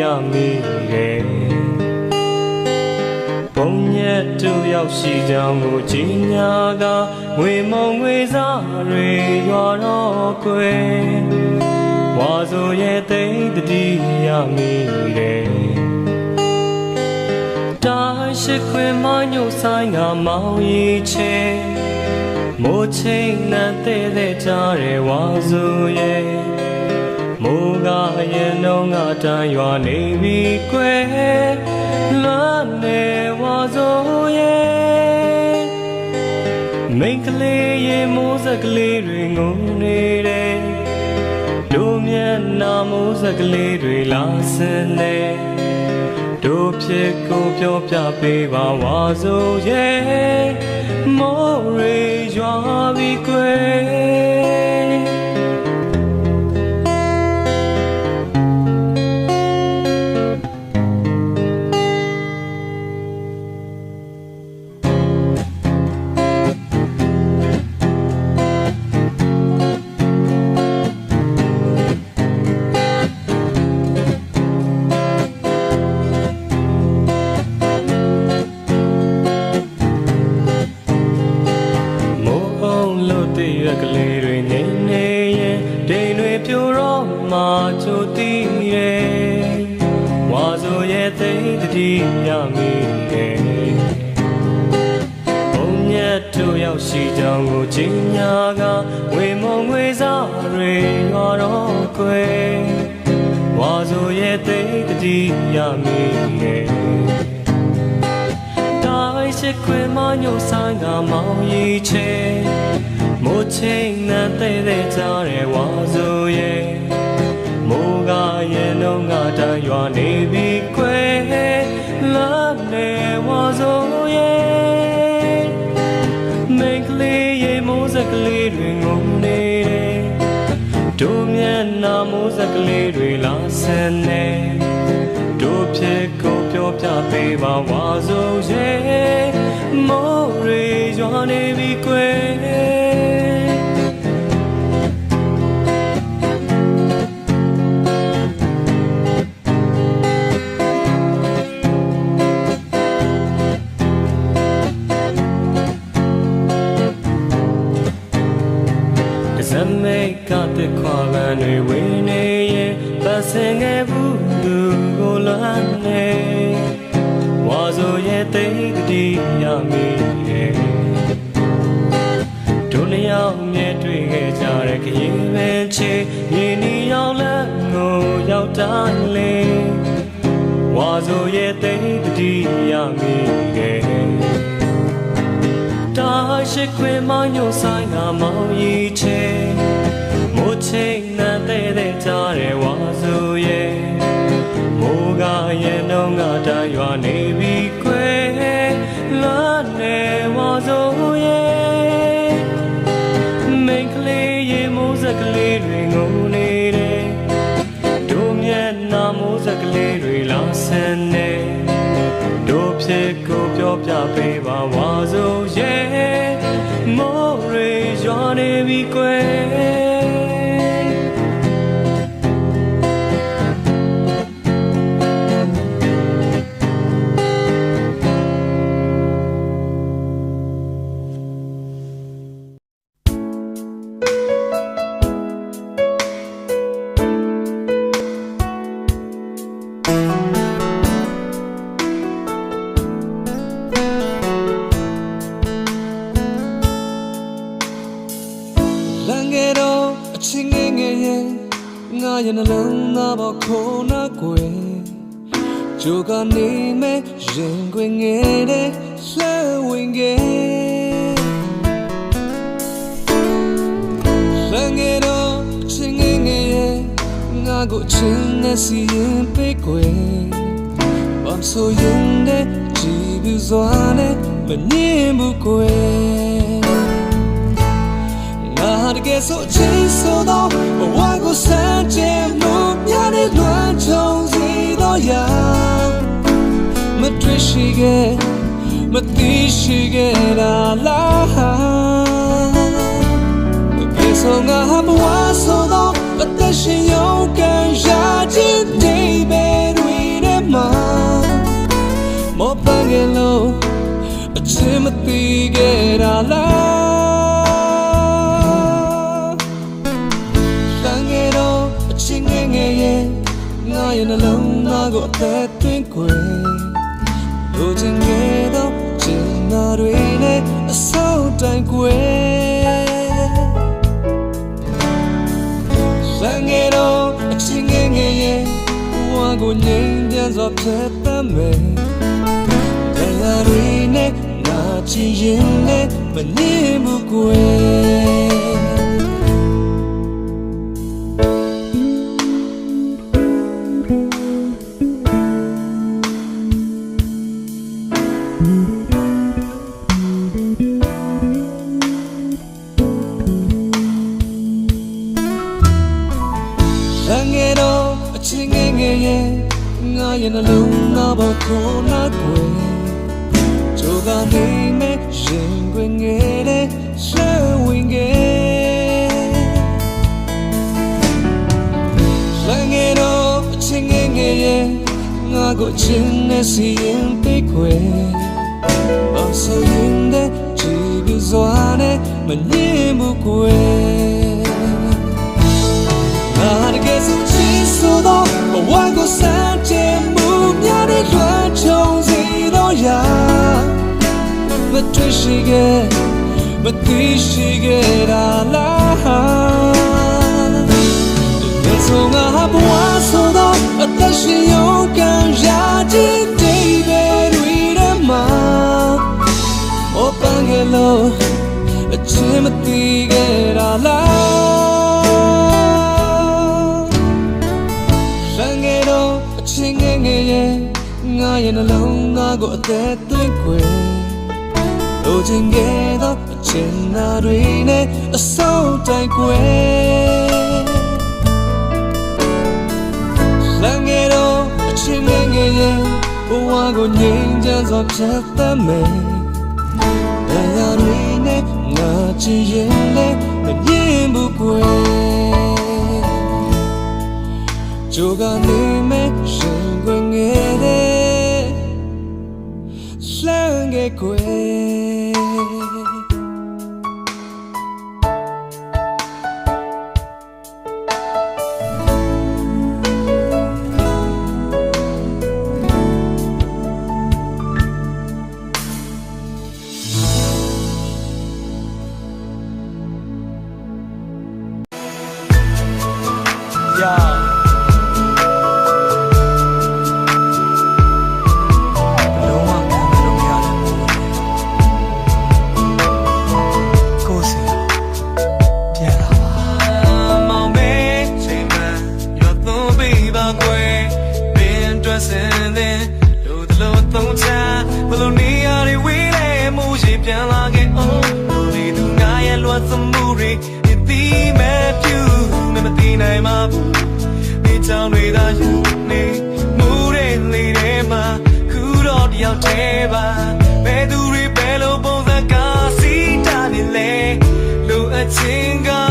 ရမိတယ်ပုံရက်တူရောက်ရှိကြောင်းကိုကြီးညာကငွေမုံငွေစားတွေရွာတော့ကွယ်ဝါဆိုရဲ့သိတတိရမိတယ်တာရှိခွေမညိုဆိုင်ကမောင်ရီချေမိုးချိန်နဲ့တဲ့တဲ့ကြရဲဝါစုရဲ့ မိုးကရဲ့လုံးကတန်ရွာနေပြီကွယ်လွမ်းနေဝါစုရဲ့မိန်းကလေးရဲ့မိုးစက်ကလေးတွေငုံနေတယ်တို့မျက်နှာမိုးစက်ကလေးတွေလာစင်နေတို့ဖြစ်ကိုပြောပြပေးပါဝါဆိုရဲ့မော်ရီရွာပြီးကွယ် ဆိုရဲ့သိတတိရမိရဲ့ဘုံမြတ်တို့ရောက်ရှိကြောင်းကိုကြီးညာကဝေမုံငွေစားတွေရွာတော့ကွယ်ဝါဆိုရဲ့သိတတိရမိရဲ့တိုင်းရှိခွေမညိုဆိုင်ကမောင်ရီချေမိုးချိန်နဲ့တဲ့တဲ့ကြတဲ့ဝါဆိုရဲ့မိုးကရဲ့လုံးကတန်ရွာနေပြီ လာဆင်းနေတို့ဖြစ်ကိုပြောပြပေးပါဝါဆိုရဲ့မိုးရေရွာနေပြီကွယ် ရောက်တိုင်းလေဝါဆိုရဲ့တိတ်တတိရမိရဲ့တာရှိခွေမညိုဆိုင်ကမောင်ရီချေမိုးချိန်နဲ့တဲ့တဲ့ကြတဲ့ဝါဆိုရဲ့မိုးကရဲ့နှုံးကတန်ရွာနေပြီခွေလာနေဝါဆိုရဲ့မိန်းကလေးရေမိုးစက်ကလေးတွေငုံနေတယ် တို့မျက်နှာမိုးစက်ကလေးတွေလာဆင်းနေတို့ဖြစ်ကိုပြောပြပေးပါဝါဆိုရဲ့ ရဲ့နှလုံးသားပေါ်ခုနာကွယ်ကြိုကနေမဲ့ရင်ခွင်ငယ်တဲ့လှဲဝင်ငယ်လန်ငယ်တော့အချင်းငယ်ငယ်ရဲ့ငါကိုအချင်းနဲ့စီရင်ပေးကွယ်ဘာဆိုရင်တဲ့ကြည်ဘူးစွာနဲ့မငြင်းဘူးကွယ်ငါ တကယ်ဆိုအချင်းဆိုတော့ဘဝကိုစမ်းကြည့်မှုများတဲ့လွမ်းချုံစီတော့ရမတွေ့ရှိခဲ့မသိရှိခဲ့တာလားဘယ်ဆုံးငါဘဝဆိုတော့အသက်ရှင်ရုန်းကန်ရခြင်းတိမ်ပဲတွေထဲမှာမောပန်းကလေးအချင်းမသိခဲ့တာလား ကိုအသက်သွင်းခွေလိုချင်ငယ်တော့ချင်နာတွေနဲ့အဆောက်တိုင်းကွယ်တန်ငယ်တော့အချင်းငယ်ငယ်ရဲ့ဘဝကိုငြိမ်းချမ်းစွာဖြတ်သန်းမယ်တရားတွေနဲ့ငါချင်ရင်နဲ့မငြင်းဘူးကွယ် အချင်းငယ်ငယ်ရဲ့ငါရဲ့နှလုံးသားပေါ်ခေါ်နာကွယ်ကြိုကနေမဲ့ရင်ခွင်ငယ်တဲ့ရှယ်ဝင်ငယ်လငယ်တော့အချင်းငယ်ငယ်ရဲ့ငါကိုချင်နေစီရင်ပိတ်ခွယ်ဘာဆိုရင်တဲ့ကြည့်ပြီးစွာနဲ့မငြင်းဘူးကွယ် ဝကိုစမ်းချင်မှုများတဲ့လွှမ်းခြုံစီတော့ရာမတွေ့ရှိခဲ့မသိရှိခဲ့တာလားဒီဆိုငါဘဝဆိုတော့အသက်ရှင်ရုန်းကန်ရခြင်းတိတ်ပဲတွေထဲမှာမောပန်းကလေးအချင်းမသိခဲ့တာလားလ ငါရဲ့နှလုံးသားကိုအသက်သွင်းခွေလိုချင်ခဲ့တော့အချင်းနာတွေနဲ့အဆုံးတိုင်းကွယ်လငယ်တော့အချင်းငယ်ငယ်ရဲ့ဘဝကိုငြိမ်းချမ်းစွာဖြတ်သန်းမယ်တရားတွေနဲ့ငါချင်ရင်လည်းမငြင်းဘူးကွယ်ကြိုကနေမဲ့ မ်းခဲ့ ဘူးဒီချောင်းတွေသာယူနေမူတဲ့လေထဲမှာခုတော့တယောက်တည်းပါဘယ်သူတွေဘယ်လိုပုံစံကားစီးတာနေလဲလူအချင်းက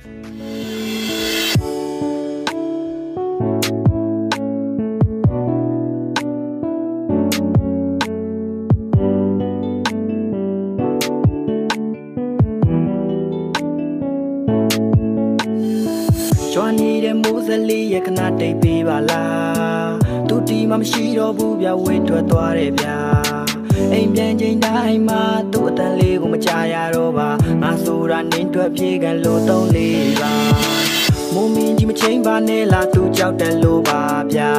ကျွမ်းနေတဲ့မိုးစလေးရဲ့ခဏတိတ်ပေးပါလားသူဒီမှမရှိတော့ဘူးဗျဝေးထွက်သွားတယ်ဗျအိမ်ပြန်ချိန်တိုင်းမှာသူ့အတန်လေးကိုမကြရတော့ နင်းထွက်ပြေးကန်လို့သုံးလေးပါမုံမင်းကြီးမချိန်ပါနဲ့လားသူကြောက်တယ်လို့ပါဗျာ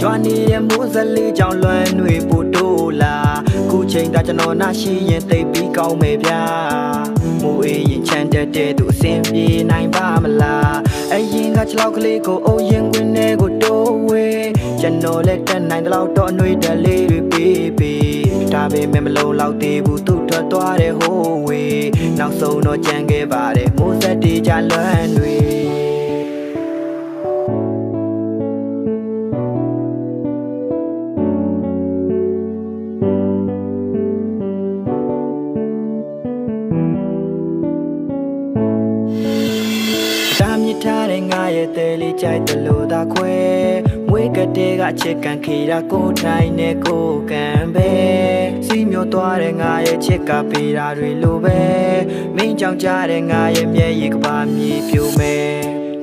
ရွာနေတဲ့မိုးစလေးကြောင့်လွမ်းတွေပူတိုးလာခုချိန်တာကျွန်တော်နာရှိရင်သိပ်ပြီးကောင်းမယ်ဗျာမိုးအေးရင်ချမ်းတက်တဲ့သူအစင်ပြေနိုင်ပါမလားအရင်ကချလောက်ကလေးကိုအုပ်ရင်ခွင်းထဲကိုတိုးဝေးကျွန်တော်လက်တက်နိုင်တဲ့လောက်တော့အနှွေးတက်လေးတွေပေးပေးဒါပေမဲ့မလုံးလောက်သေးဘူးသူ့ ထွက်သွားတဲ့ဟိုးဝေးနောက်ဆုံးတော့ကြံခဲ့ပါတယ်မိုးဆက်တေးကြလွမ်းတွေတာမြစ်ထားတဲ့ငါရဲ့တဲလေးကြိုက်တယ်လို့သာခွဲမွေးက တဲ့ကအချစ်ကန်ခေတာကိုထိုင်နဲ့ကိုကန်ပဲစီမျိုးသွားတဲ့ငါရဲ့ချစ်ကပေးတာတွေလိုပဲမင်းကြောင့်ကြားတဲ့ငါရဲ့မျက်ရည်ကပါမြေပြိုမယ်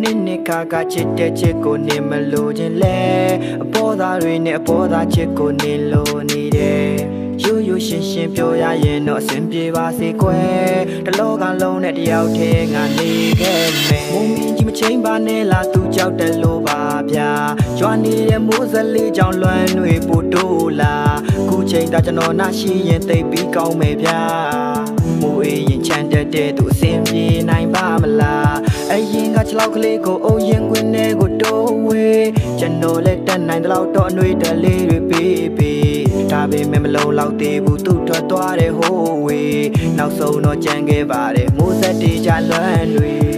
နစ်နစ်ခါကချစ်တဲ့ချစ်ကိုနေမလို့ခြင်းလဲအပေါ်သားတွေနဲ့အပေါ်သားချစ်ကိုနေလို့နေတယ်ရိုးရိုးရှင်းရှင်းပြောရရင်တော့အဆင်ပြေပါစေကွယ်တလောကလုံးနဲ့တယောက်တည်းငါနေခဲ့မယ်မုံမင်းကြီးမချိန်ပါနဲ့လားသူကြောက်တယ်လို့ပါဗျာ ကြွားနေတဲ့မိုးစလေးကြောင့်လွမ်းတွေပူတိုးလာခုချိန်တာကျွန်တော်နာရှိရင်သိပ်ပြီးကောင်းမယ်ဗျာမိုးအေးရင်ချမ်းတက်တဲ့သူအစင်ပြေနိုင်ပါမလားအရင်ကချလောက်ကလေးကိုအုပ်ရင်ခွင်းထဲကိုတိုးဝေးကျွန်တော်လက်တက်နိုင်တဲ့လောက်တော့အနှွေးတက်လေးတွေပေးပေးဒါပေမဲ့မလုံးလောက်သေးဘူးသူ့ထွက်သွားတဲ့ဟိုးဝေးနောက်ဆုံးတော့ကြံခဲ့ပါတယ်မိုးဆက်တေးကြလွမ်းတွေ